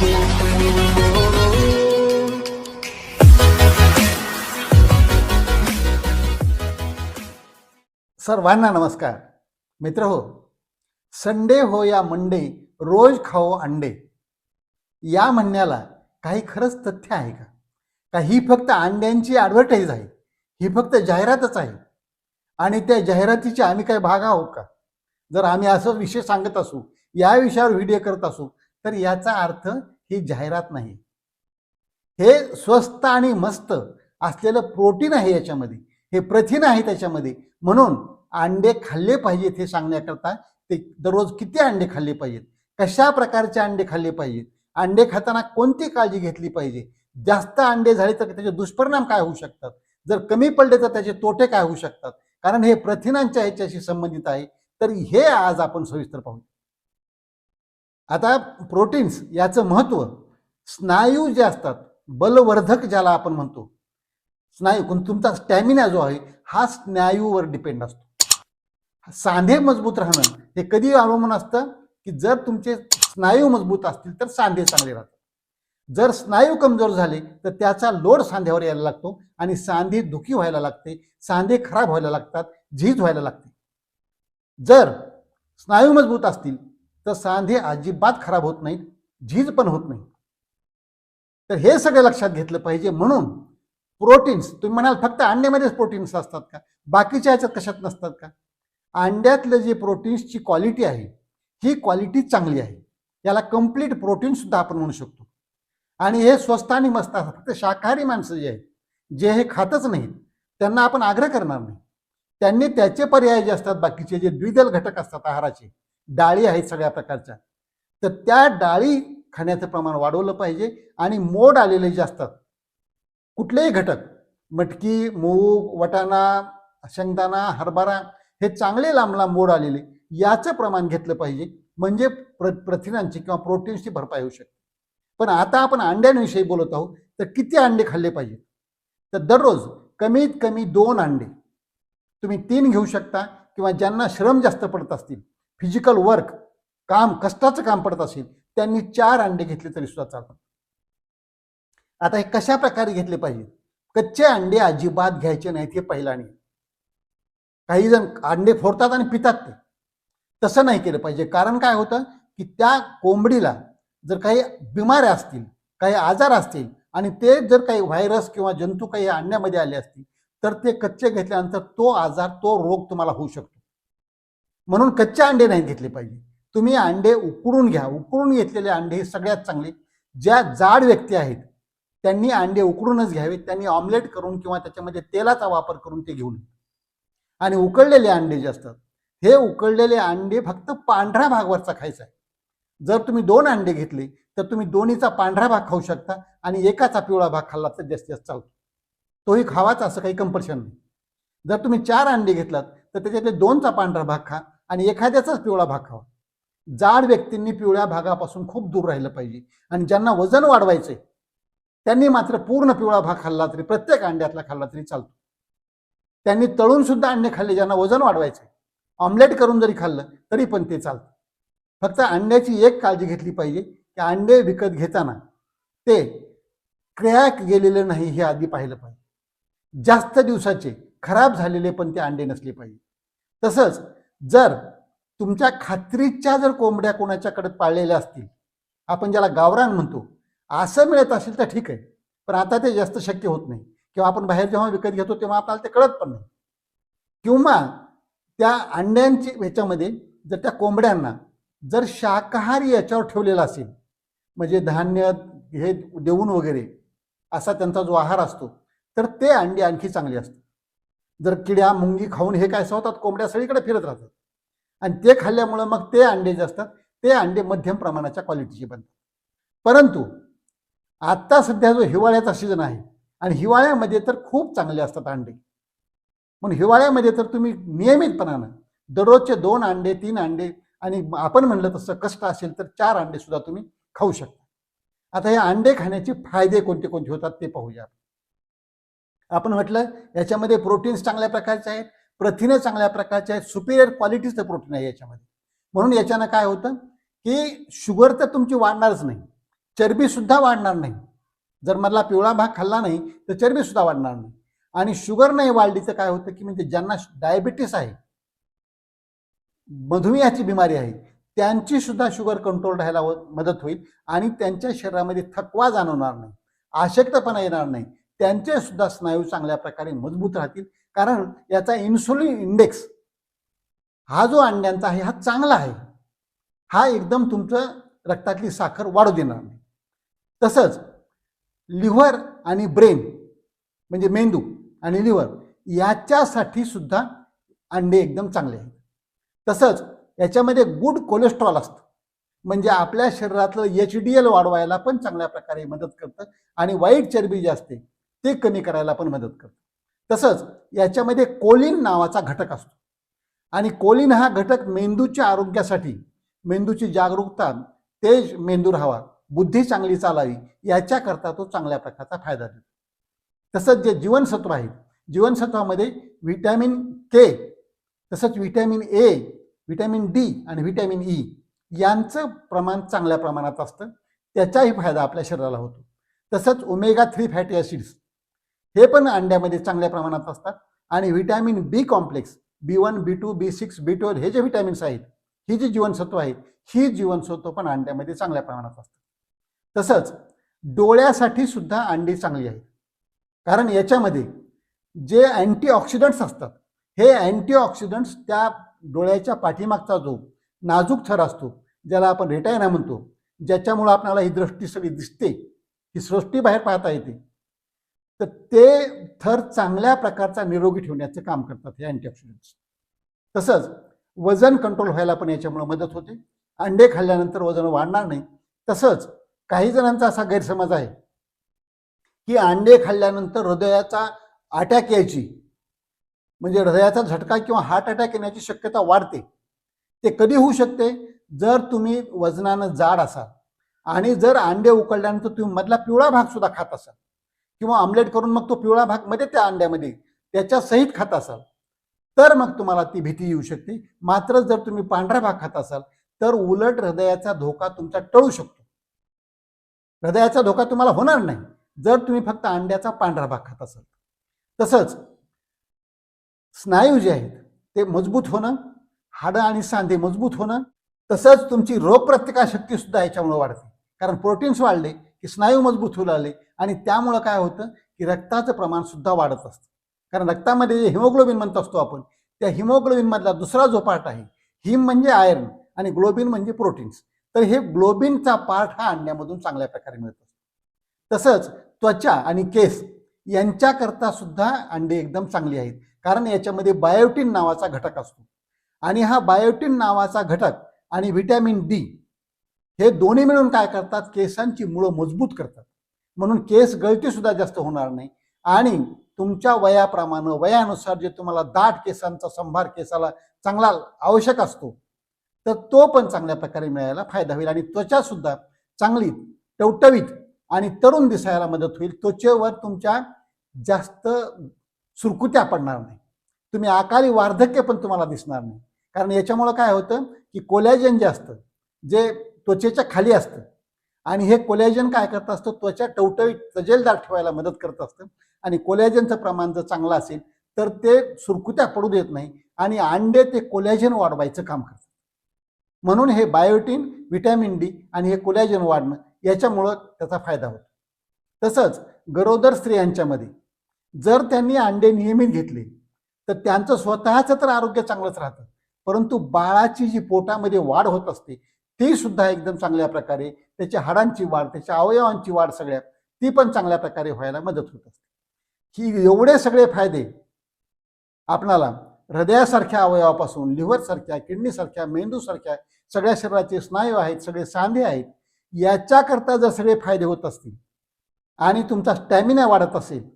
सर्वांना नमस्कार. मित्र हो संडे हो या मंडे रोज खाओ अंडे. या म्हणण्याला काही खरंच तथ्य आहे का? का ही फक्त अंड्यांची ॲडव्हर्टाईज आहे? ही फक्त जाहिरातच आहे? आणि त्या जाहिरातीचे आम्ही काही भाग आहोत का? जर आम्ही असं विषय सांगत असू या विषयावर व्हिडिओ करत असू तर याचा अर्थ ही जाहिरात नाही. हे स्वस्त आणि मस्त असलेलं प्रोटीन आहे याच्यामध्ये. हे प्रथिन आहे त्याच्यामध्ये. म्हणून अंडे खाल्ले पाहिजेत हे सांगण्याकरता ते दररोज किती अंडे खाल्ले पाहिजेत? कशा प्रकारचे अंडे खाल्ले पाहिजेत? अंडे खाताना कोणती काळजी घेतली पाहिजे? जास्त अंडे झाले तर त्याचे दुष्परिणाम काय होऊ शकतात? जर कमी पडले तर त्याचे तोटे काय होऊ शकतात? कारण हे प्रथिनांच्या ह्याच्याशी संबंधित आहे. तर हे आज आपण सविस्तर पाहू आता प्रोटीन्स याचं महत्त्व स्नायू जे असतात बलवर्धक ज्याला आपण म्हणतो स्नायू कोण तुमचा स्टॅमिना जो आहे हा स्नायूवर डिपेंड असतो. सांधे मजबूत राहणं हे कधी अवलंबून असतं की जर तुमचे स्नायू मजबूत असतील तर सांधे चांगले राहतात. जर स्नायू कमजोर झाले तर त्याचा लोड सांध्यावर यायला लागतो आणि सांधे दुखी व्हायला लागते सांधे खराब व्हायला लागतात झीज व्हायला लागते. जर स्नायू मजबूत असतील तर सांधे अजिबात खराब होत नाहीत झीज पण होत नाही. तर हे सगळं लक्षात घेतलं पाहिजे. म्हणून प्रोटीन्स तुम्ही म्हणाल फक्त अंड्यामध्येच प्रोटीन्स असतात का? बाकीच्या ह्याच्यात कशात नसतात का? अंड्यातलं जे प्रोटीन्सची क्वालिटी आहे ही क्वालिटी चांगली आहे. याला कंप्लीट प्रोटीन सुद्धा आपण म्हणू शकतो. आणि हे स्वस्त आणि मस्त असतात. फक्त शाकाहारी माणसं जे आहेत जे हे खातच नाहीत त्यांना आपण आग्रह करणार नाही. त्यांनी त्याचे पर्याय जे असतात बाकीचे जे द्विदल घटक असतात आहाराचे डाळी आहेत सगळ्या प्रकारच्या. तर त्या डाळी खाण्याचं प्रमाण वाढवलं पाहिजे आणि मोड आलेले जे असतात कुठलेही घटक मटकी मूग वटाणा शेंगदाणा हरभरा हे चांगले लांबला मोड आलेले याचं प्रमाण घेतलं पाहिजे. म्हणजे प्र प्रथिनांची किंवा प्रोटीन्सची भरपाई होऊ शकते. पण आता आपण अंड्यांविषयी बोलत आहोत तर किती अंडे खाल्ले पाहिजे? तर दररोज कमीत कमी दोन अंडे. तुम्ही तीन घेऊ शकता किंवा ज्यांना श्रम जास्त पडत असतील फिजिकल वर्क काम कष्टाचं काम पडत असेल त्यांनी चार अंडे घेतले तरी सुद्धा चालतात आता हे कशा प्रकारे घेतले पाहिजे? कच्चे अंडे अजिबात घ्यायचे नाहीत हे पहिला नियम काही जण अंडे फोडतात आणि पितात ते. तसं नाही केलं पाहिजे. कारण काय होतं की त्या कोंबडीला जर काही बिमाऱ्या असतील काही आजार असतील आणि ते जर काही व्हायरस किंवा जंतू काही अंड्यामध्ये आले असतील तर ते कच्चे घेतल्यानंतर तो आजार तो रोग तुम्हाला होऊ शकतो. म्हणून कच्चे अंडे नाही घेतले पाहिजे. तुम्ही अंडे उकडून घ्या. उकडून घेतलेले अंडे हे सगळ्यात चांगले. ज्या जाड व्यक्ती आहेत त्यांनी अंडे उकडूनच घ्यावे. त्यांनी ऑमलेट करून किंवा त्याच्यामध्ये तेलाचा वापर करून ते घेऊन आणि उकळलेले अंडे जे असतात हे उकळलेले अंडे फक्त पांढऱ्या भागवरचा खायचा आहे. जर तुम्ही दोन अंडे घेतले तर तुम्ही दोन्हीचा पांढरा भाग खाऊ शकता आणि एकाचा पिवळा भाग खाल्ला तर जास्तीत जास्त चालतो. तोही खावाचा असं काही कंपल्शन नाही. जर तुम्ही चार अंडे घेतलात तर त्याच्यातले दोनचा पांढरा भाग खा. आणि एखाद्याचाच पिवळा भाग खावा. जाड व्यक्तींनी पिवळ्या भागापासून खूप दूर राहिलं पाहिजे. आणि ज्यांना वजन वाढवायचंय त्यांनी मात्र पूर्ण पिवळा भाग खाल्ला तरी प्रत्येक अंड्यातला खाल्ला तरी चालतो. त्यांनी तळून सुद्धा अंडे खाल्ले ज्यांना वजन वाढवायचंय. ऑमलेट करून जरी खाल्लं तरी पण ते चालतं. फक्त अंड्याची एक काळजी घेतली पाहिजे की अंडे विकत घेताना ते क्रॅक गेलेले नाही हे आधी पाहिलं पाहिजे. जास्त दिवसाचे खराब झालेले पण ते अंडे नसले पाहिजे. तसंच जर तुमच्या खात्रीच्या जर कोंबड्या कोणाच्याकडे पाळलेल्या असतील आपण ज्याला गावरान म्हणतो असं मिळत असेल तर ठीक आहे. पण आता ते जास्त शक्य होत नाही. किंवा आपण बाहेर जेव्हा विकत घेतो तेव्हा आपल्याला ते कळत पण नाही. किंवा त्या अंड्यांची ह्याच्यामध्ये जर त्या कोंबड्यांना जर शाकाहारी याच्यावर ठेवलेला असेल म्हणजे धान्य हे देऊन वगैरे असा त्यांचा जो आहार असतो तर ते अंडी आणखी चांगली असतात. जर किड्या मुंगी खाऊन हे काय होतात कोंबड्या सगळीकडे फिरत राहतात. आणि ते खाल्ल्यामुळं मग ते अंडे जे असतात ते अंडे मध्यम प्रमाणाच्या क्वालिटीचे बनतात. परंतु आत्ता सध्या जो हिवाळ्याचा सीझन आहे आणि हिवाळ्यामध्ये तर खूप चांगले असतात अंडे. म्हणून हिवाळ्यामध्ये तर तुम्ही नियमितपणानं दररोजचे दोन अंडे तीन अंडे आणि आपण म्हणलं तसं कष्ट असेल तर चार अंडे सुद्धा तुम्ही खाऊ शकता. आता हे अंडे खाण्याचे फायदे कोणते कोणते होतात ते पाहूया आपण. म्हटलं याच्यामध्ये प्रोटीन्स चांगल्या प्रकारचे आहेत प्रथिने चांगल्या प्रकारचे आहेत सुपिरियर क्वालिटीचं प्रोटीन आहे याच्यामध्ये. म्हणून याच्यानं काय होतं की शुगर तर तुमची वाढणारच नाही. चरबीसुद्धा वाढणार नाही. जर मधला पिवळा भाग खाल्ला नाही तर चरबीसुद्धा वाढणार नाही. आणि शुगर नाही वाढली तर काय होतं की म्हणजे ज्यांना डायबिटीस आहे मधुमेहाची बिमारी आहे त्यांची सुद्धा शुगर कंट्रोल राहायला हो- मदत होईल आणि त्यांच्या शरीरामध्ये थकवा जाणवणार नाही आशक्तपणा येणार नाही. त्यांचे सुद्धा स्नायू चांगल्या प्रकारे मजबूत राहतील कारण याचा इन्सुलिन इंडेक्स हा जो अंड्यांचा आहे हा चांगला आहे. हा एकदम तुमचं रक्तातली साखर वाढू देणार नाही. तसंच लिव्हर आणि ब्रेन म्हणजे मेंदू आणि लिव्हर याच्यासाठी सुद्धा अंडे एकदम चांगले आहेत. तसंच याच्यामध्ये गुड कोलेस्ट्रॉल असतं. म्हणजे आपल्या शरीरातलं एच डी एल वाढवायला पण चांगल्या प्रकारे मदत करतं आणि वाईट चरबी जी असते ते कमी करायला पण मदत करतं. तसंच याच्यामध्ये कोलिन नावाचा घटक असतो. आणि कोलिन हा घटक मेंदूच्या आरोग्यासाठी मेंदूची जागरूकता तेज मेंदू राहावा बुद्धी चांगली चालावी याच्याकरता तो चांगल्या प्रकारचा फायदा देतो. तसंच जे जीवनसत्व आहेत जीवनसत्वामध्ये व्हिटॅमिन के तसंच व्हिटॅमिन ए व्हिटॅमिन डी आणि व्हिटॅमिन ई यांचं प्रमाण चांगल्या प्रमाणात असतं. त्याचाही फायदा आपल्या शरीराला होतो. तसंच ओमेगा थ्री फॅटी ॲसिड्स हे पण अंड्यामध्ये चांगल्या प्रमाणात असतात. आणि vitamin B complex B one B two B six B twelve हे जे व्हिटॅमिन्स आहेत ही जी जीवनसत्व आहेत ही जीवनसत्व पण अंड्यामध्ये चांगल्या प्रमाणात असतात. तसंच डोळ्यासाठी सुद्धा अंडी चांगली आहेत. कारण याच्यामध्ये जे अँटीऑक्सिडंट्स असतात हे अँटीऑक्सिडंट्स त्या डोळ्याच्या पाठीमागचा जो नाजूक थर असतो ज्याला आपण रेटायना म्हणतो ज्याच्यामुळं आपल्याला ही दृष्टी सगळी दिसते ही सृष्टी बाहेर पाहता येते. तर ते थर चांगल्या प्रकारचा निरोगी ठेवण्याचं काम करतात हे अँटीऑक्सिडंट्स तसंच वजन कंट्रोल व्हायला पण याच्यामुळे मदत होते. अंडे खाल्ल्यानंतर वजन वाढणार नाही. तसंच काही जणांचा असा गैरसमज आहे की अंडे खाल्ल्यानंतर हृदयाचा अटॅक यायची म्हणजे हृदयाचा झटका किंवा हार्ट अटॅक येण्याची शक्यता वाढते. ते कधी होऊ शकते? जर तुम्ही वजनानं जाड असाल आणि जर अंडे उकळल्यानंतर तुम्ही मधला पिवळा भाग सुद्धा खात असाल किंवा आमलेट करून मग तो पिवळा भागमध्ये त्या अंड्यामध्ये त्याच्या सहित खात असाल तर मग तुम्हाला ती भीती येऊ शकते. मात्र जर तुम्ही पांढरा भाग खात असाल तर उलट हृदयाचा धोका तुमचा टळू शकतो. हृदयाचा धोका तुम्हाला होणार नाही जर तुम्ही फक्त अंड्याचा पांढरा भाग खात असाल. तसंच स्नायू जे आहेत ते मजबूत होणं हाडं आणि सांधे मजबूत होणं तसंच तुमची रोगप्रतिकारशक्ती सुद्धा याच्यामुळे वाढते. कारण प्रोटीन्स वाढले की स्नायू मजबूत होऊ लागले आणि त्यामुळं काय होतं की रक्ताचं प्रमाण सुद्धा वाढत असतं. कारण रक्तामध्ये जे हिमोग्लोबिन म्हणत असतो आपण त्या हिमोग्लोबिनमधला दुसरा जो पार्ट आहे हिम म्हणजे आयर्न आणि ग्लोबिन म्हणजे प्रोटीन्स. तर हे ग्लोबिनचा पार्ट हा अंड्यामधून चांगल्या प्रकारे मिळत असतो. तसंच त्वचा आणि केस यांच्याकरता सुद्धा अंडे एकदम चांगली आहेत. कारण याच्यामध्ये बायोटिन नावाचा घटक असतो. आणि हा बायोटिन नावाचा घटक आणि व्हिटॅमिन डी हे दोन्ही मिळून काय करतात? केसांची मुळं मजबूत करतात. म्हणून केस गळती सुद्धा जास्त होणार नाही. आणि तुमच्या वयाप्रमाणे वयानुसार जे तुम्हाला दाट केसांचा संभार केसाला चांगला आवश्यक असतो तर तो पण चांगल्या प्रकारे मिळायला फायदा होईल. आणि त्वचा सुद्धा चांगली टवटवीत आणि तरुण दिसायला मदत होईल. त्वचेवर तुमच्या जास्त सुरकुत्या पडणार नाही. तुम्ही अकाली वार्धक्य पण तुम्हाला दिसणार नाही. कारण याच्यामुळं काय होतं की कोलॅजन जे असतं जे त्वचेच्या खाली असतं आणि हे कोलॅजन काय करत असतं? त्वचा टवटवीत तजेलदार ठेवायला मदत करत असतं. आणि कोलॅजनचं प्रमाण जर चांगलं असेल तर ते सुरकुत्या पडू देत नाही आणि अंडे ते कोलॅजन वाढवायचं काम करतात म्हणून हे बायोटीन व्हिटॅमिन डी आणि हे कोलॅजन वाढणं याच्यामुळं त्याचा फायदा होतो. तसंच गरोदर स्त्रियांच्यामध्ये जर त्यांनी अंडे नियमित घेतले तर त्यांचं स्वतःचं तर आरोग्य चांगलंच राहतं. परंतु बाळाची जी पोटामध्ये वाढ होत असते ती सुद्धा एकदम चांगल्या प्रकारे त्याच्या हाडांची वाढ त्याच्या अवयवांची वाढ सगळ्या ती पण चांगल्या प्रकारे व्हायला मदत होत असते. ही एवढे सगळे फायदे आपणाला हृदयासारख्या अवयवापासून लिव्हरसारख्या किडनीसारख्या मेंदूसारख्या सगळ्या शरीराचे स्नायू आहेत सगळे सांधे आहेत याच्याकरता जर सगळे फायदे होत असतील आणि तुमचा स्टॅमिना वाढत असेल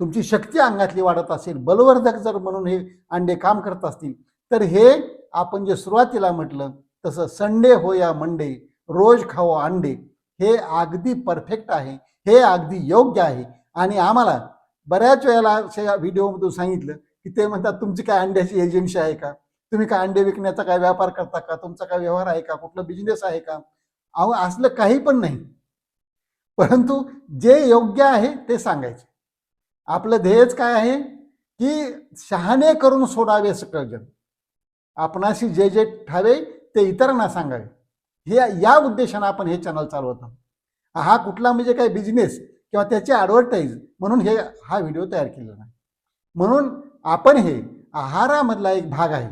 तुमची शक्ती अंगातली वाढत असेल बलवर्धक जर म्हणून हे अंडे काम करत असतील तर हे आपण जे सुरुवातीला म्हटलं तसं संडे हो या मंडे रोज खाओ अंडे हे अगदी परफेक्ट आहे हे अगदी योग्य आहे. आणि आम्हाला बऱ्याच वेळेला अशा व्हिडिओमधून सांगितलं की ते म्हणतात तुमची काय अंड्याची एजन्सी आहे का? तुम्ही काय अंडे विकण्याचा काय व्यापार करता का? तुमचा काय व्यवहार आहे का? कुठला बिझनेस आहे का? अहो असलं काही पण नाही. परंतु जे योग्य आहे ते सांगायचे. आपलं ध्येयच काय आहे? की शहाणे करून सोडावे सकळ जण आपणाशी जे जे ठावे ते इतरांना सांगावे. हे या उद्देशानं आपण हे चॅनल चालवत आहोत. हा कुठला म्हणजे काय बिझनेस किंवा त्याची ॲडव्हर्टाईज म्हणून हे हा व्हिडिओ तयार केलेला नाही. म्हणून आपण हे आहारामधला एक भाग आहे.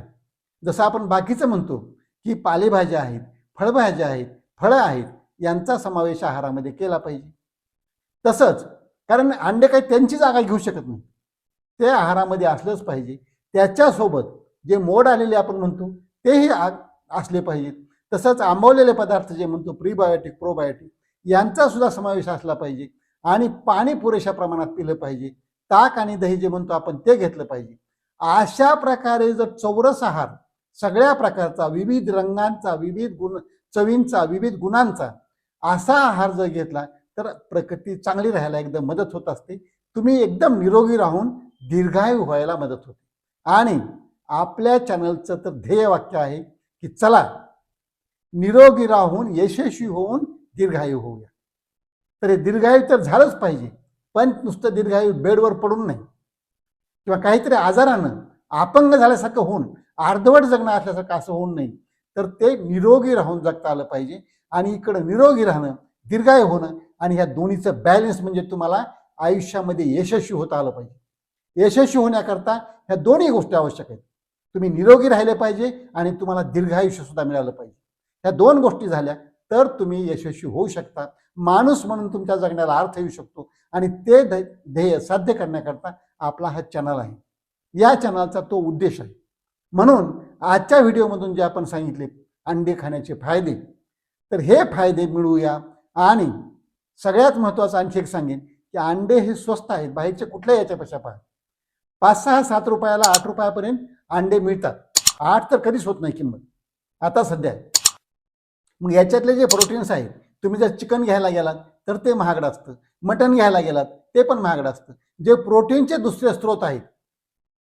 जसं आपण बाकीचं म्हणतो की पालेभाज्या आहेत फळभाज्या आहेत फळं आहेत यांचा समावेश आहारामध्ये केला पाहिजे. तसंच कारण अंडे काही त्यांची जागा घेऊ शकत नाही. ते आहारामध्ये असलंच पाहिजे. त्याच्यासोबत जे मोड आलेले आपण म्हणतो तेही आग असले पाहिजेत. तसंच आंबवलेले पदार्थ जे म्हणतो प्रीबायोटिक प्रोबायोटिक यांचा सुद्धा समावेश असला पाहिजे आणि पाणी पुरेशा प्रमाणात पिलं पाहिजे. ताक आणि दही जे म्हणतो आपण ते घेतलं पाहिजे. अशा प्रकारे जर चौरस आहार सगळ्या प्रकारचा विविध रंगांचा विविध गुण चवींचा विविध गुणांचा असा आहार जर घेतला तर प्रकृती चांगली राहायला एकदम मदत होत असते. तुम्ही एकदम निरोगी राहून दीर्घायू व्हायला मदत होते. आणि आपल्या चॅनलचं तर ध्येय वाक्य आहे की चला निरोगी राहून यशस्वी होऊन दीर्घायू होऊया. तर हे दीर्घायू तर झालंच पाहिजे पण नुसतं दीर्घायू बेडवर पडून नाही. किंवा काहीतरी आजारानं अपंग झाल्यासारखं होऊन अर्धवट जगणं असल्यासारखं असं होऊन नाही. तर ते निरोगी राहून जगता आलं पाहिजे आणि इकडं निरोगी राहणं दीर्घायू होणं आणि ह्या दोन्हीचं बॅलन्स म्हणजे तुम्हाला आयुष्यामध्ये यशस्वी होता आलं पाहिजे. यशस्वी होण्याकरता ह्या दोन्ही गोष्टी आवश्यक आहेत. तुम्ही निरोगी राहिले पाहिजे आणि तुम्हाला दीर्घायुष्य सुद्धा मिळालं पाहिजे. ह्या दोन गोष्टी झाल्या तर तुम्ही यशस्वी होऊ शकता. माणूस म्हणून तुमच्या जगण्याला अर्थ येऊ शकतो आणि ते ध्येय साध्य करण्याकरता आपला हा चॅनल आहे. या चॅनलचा तो उद्देश आहे. म्हणून आजच्या व्हिडिओमधून जे आपण सांगितले अंडे खाण्याचे फायदे तर हे फायदे मिळवूया आणि सगळ्यात महत्त्वाचं आणखी एक सांगेन की अंडे हे स्वस्त आहेत बाहेरचे कुठल्या याच्यापेक्षा पहा. पाच सहा सात रुपयाला आठ रुपयापर्यंत अंडे मिळतात. आठ तर कधीच होत नाही किंमत. आता सध्या मग याच्यातले जे प्रोटीन्स आहेत तुम्ही जर चिकन घ्यायला गेलात तर ते महागडं असतं. मटण घ्यायला गेलात ते पण महागडं असतं. जे प्रोटीनचे दुसरे स्रोत आहेत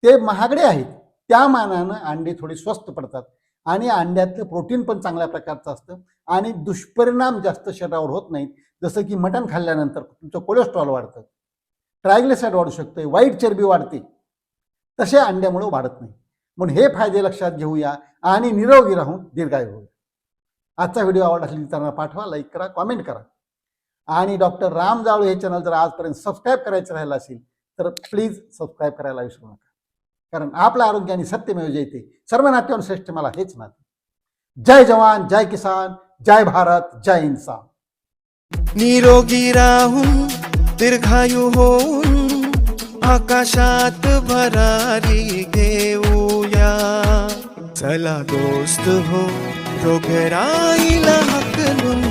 ते महागडे आहेत. त्या मानानं अंडे थोडे स्वस्त पडतात. आणि अंड्यातलं प्रोटीन पण चांगल्या प्रकारचं असतं. आणि दुष्परिणाम जास्त शरीरावर होत नाहीत. जसं की मटण खाल्ल्यानंतर तुमचं कोलेस्ट्रॉल वाढतं. ट्रायग्लिसाईड वाढू शकते वाईट चरबी वाढते. तसे अंड्यामुळे वाढत नाही. म्हणून हे फायदे लक्षात घेऊया आणि निरोगी राहून दीर्घायू होऊया. आजचा व्हिडिओ आवडला असेल त्यांना पाठवा लाईक करा कॉमेंट करा. आणि डॉक्टर राम जाळू हे चॅनल जर आजपर्यंत सबस्क्राईब करायचं राहिलं असेल तर प्लीज सबस्क्राईब करायला विसरू नका. कारण आपलं आरोग्य आणि सत्यमेव जयते सर्व नाट्यावर श्रेष्ठ मला हेच नाते जय जवान जय किसान जय भारत जय इन्सान निरोगी राहून दीर्घायू होऊन आकाशात भरारी घेऊया. चला दोस्त हो रोगराईला हकलून